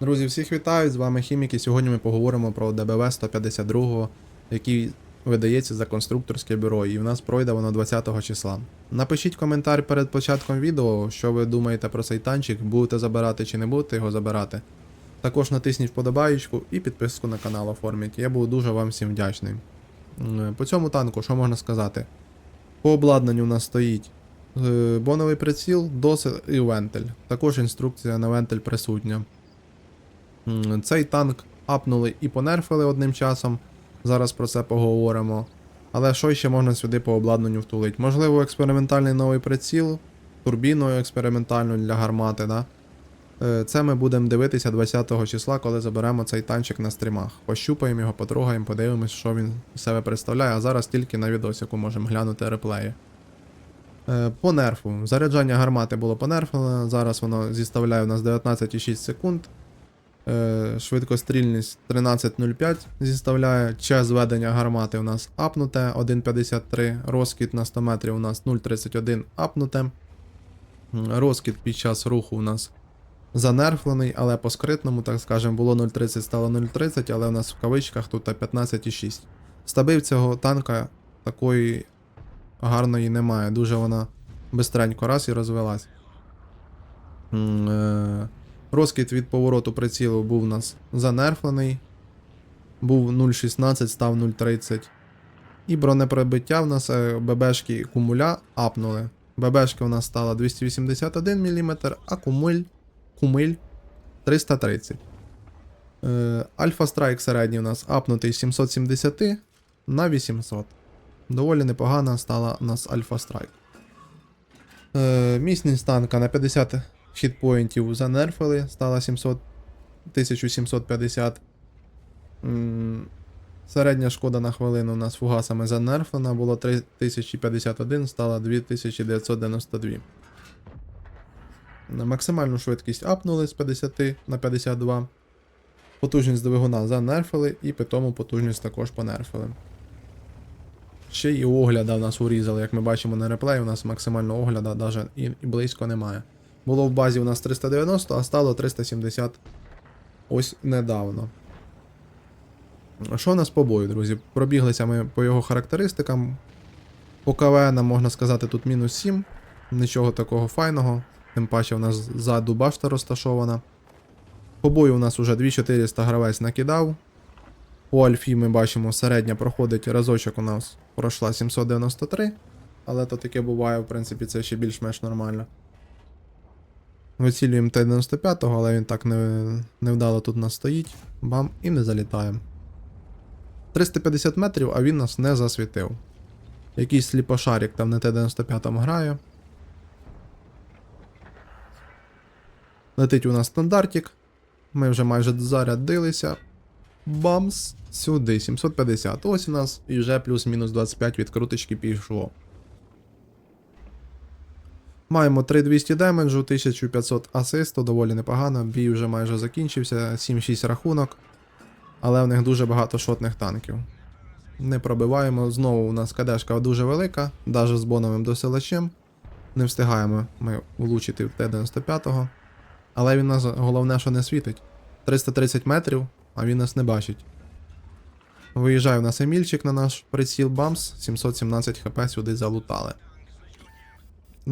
Друзі, всіх вітаю! З вами Хімік і сьогодні ми поговоримо про ДБВ 152, який видається за конструкторське бюро, і в нас пройде воно 20 числа. Напишіть коментар перед початком відео, що ви думаєте про цей танчик, будете забирати чи не будете його забирати. Також натисніть вподобаєчку і підписку на канал оформіть. Я буду дуже вам всім вдячний. По цьому танку, що можна сказати? По обладнанню у нас стоїть е, боновий приціл, досить і вентиль. Також інструкція на вентиль присутня. Цей танк апнули і понерфили одним часом. Зараз про це поговоримо. Але що ще можна сюди по обладнанню втулити? Можливо, експериментальний новий приціл, турбіною експериментальну для гармати, да? Е, Це ми будемо дивитися 20 числа, коли заберемо цей танчик на стрімах. Пощупаємо його, потрогаємо, подивимось, що він себе представляє, а зараз тільки на відосику можемо глянути реплеї. Е, По нерфу. Заряджання гармати було понерфлено, зараз воно зіставляє у нас 19,6 секунд. Е, Швидкострільність 13.05 зіставляє. Час зведення гармати у нас апнуте 1.53. Розкид на 100 метрів у нас 0.31 апнуте. М, Розкид під час руху у нас занерфлений, але по скритному, так скажемо, було 0.30, стало 0.30, але у нас в кавичках тут 15,6. Стабив цього танка такої гарної немає. Дуже вона бистренько раз і розвелась. М, Розкид від повороту прицілу був у нас занерфлений. Був 0.16, став 0.30. І бронепробиття в нас е, ББшки кумуля апнули. ББшки у нас стало 281 мм, а кумуль, кумиль 330. Е, Альфа Страйк середній у нас апнутий 770 на 800. Доволі непогана стала у нас Альфа Страйк. Е, міцність танка на 50 хітпоінтів занерфили, стала 700, 1750. Середня шкода на хвилину у нас фугасами занерфлена, було 3051, стала 2992. Максимальну швидкість апнули з 50 на 52. Потужність двигуна занерфили і питому потужність також понерфили. Ще й огляда в нас урізали, як ми бачимо на реплеї, у нас максимального огляда навіть і, і близько немає. Було в базі у нас 390, а стало 370 ось недавно. Що у нас по бою, друзі? Пробіглися ми по його характеристикам. По КВН, можна сказати, тут мінус 7. Нічого такого файного. Тим паче у нас ззаду башта розташована. По бою у нас уже 2400 гравець накидав. По Альфі ми бачимо, середня проходить разочок у нас пройшла 793. Але то таке буває, в принципі, це ще більш-менш нормально. Вицілюємо Т-95, але він так не, невдало тут нас стоїть. Бам, і не залітаємо. 350 метрів, а він нас не засвітив. Якийсь сліпошарик там на Т-95 грає. Летить у нас стандартик. Ми вже майже зарядилися. Бамс! Сюди, 750. Ось у нас і вже плюс-мінус 25 відкруточки пішло. Маємо 3200 демеджу, 1500 асисту, доволі непогано. Бій вже майже закінчився, 7-6 рахунок. Але в них дуже багато шотних танків. Не пробиваємо. Знову у нас кадешка дуже велика, навіть з боновим досилачем. Не встигаємо ми влучити в Т-95. Але він нас головне, що не світить. 330 метрів, а він нас не бачить. Виїжджає в нас Емільчик на наш приціл Бамс, 717 хп сюди залутали.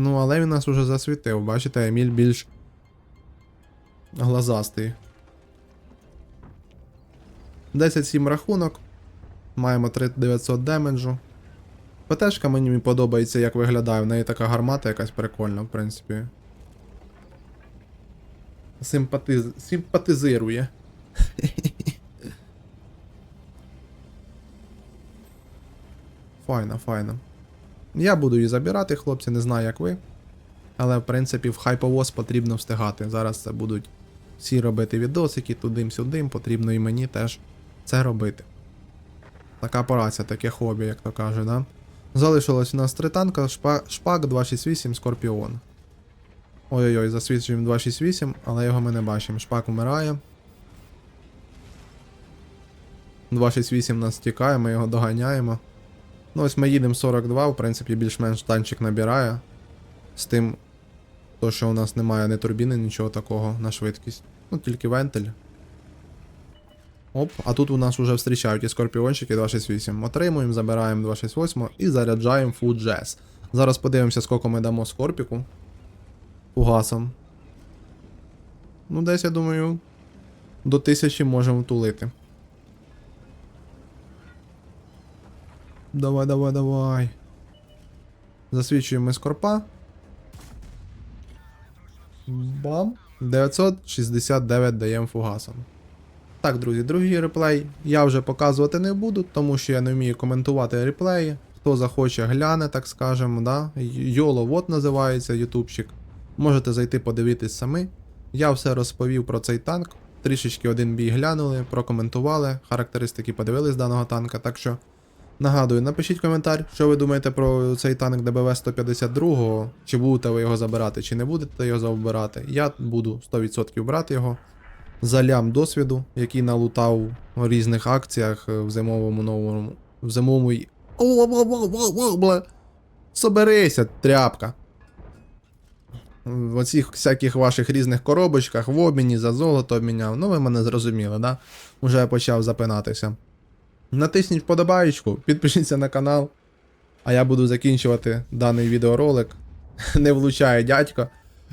Ну, але він нас уже засвітив. Бачите, Еміль більш глазастий. 10-7 рахунок. Маємо 3900 демеджу. ПТшка мені подобається, як виглядає. В неї така гармата якась прикольна, в принципі. Симпатиз... Симпатизирує. Файно, файно. Я буду її забирати, хлопці, не знаю, як ви. Але в принципі в хайповоз потрібно встигати. Зараз це будуть всі робити відосики тудим-сюдим, потрібно і мені теж це робити. Така праця, таке хобі, як то каже, да? Залишилось у нас три танка, шпак, шпак 268, Скорпіон. Ой-ой-ой, засвідчуємо 268, але його ми не бачимо. Шпак вмирає. 268 нас тікає, ми його доганяємо. Ну, ось ми їдемо 42, в принципі, більш-менш танчик набирає. З тим, то, що у нас немає ні турбіни, нічого такого на швидкість. Ну, тільки вентиль. Оп, а тут у нас вже зустрічають і скорпіончики 268. Отримуємо, забираємо 268 і заряджаємо Food Jazz. Зараз подивимося, скільки ми дамо скорпіку. Фугасом. Ну, десь, я думаю, до 1000 можемо тулити. Давай, давай, давай. Засвічуємо скорпа. Бам. 969 даємо фугасом. Так, друзі, другий реплей я вже показувати не буду, тому що я не вмію коментувати реплеї. Хто захоче, гляне, так скажемо, да? Йоло вот називається ютубчик. Можете зайти подивитись самі. Я все розповів про цей танк. Трішечки один бій глянули, прокоментували, характеристики подивились даного танка. Так що нагадую, напишіть коментар, що ви думаєте про цей танк ДБВ 152, чи будете ви його забирати, чи не будете його забирати. Я буду 100% брати його за лям досвіду, який налутав у різних акціях е, в зимовому новому. В зимовому. й-. Соберися, тряпка. В оцих всяких ваших різних коробочках в обміні за золото обміняв. Ну, ви мене зрозуміли, да? Уже почав запинатися. Натисніть вподобаєчку, підпишіться на канал. А я буду закінчувати даний відеоролик. Не влучає дядько.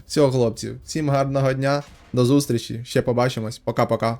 Все, хлопці, всім гарного дня, до зустрічі, ще побачимось. Пока-пока.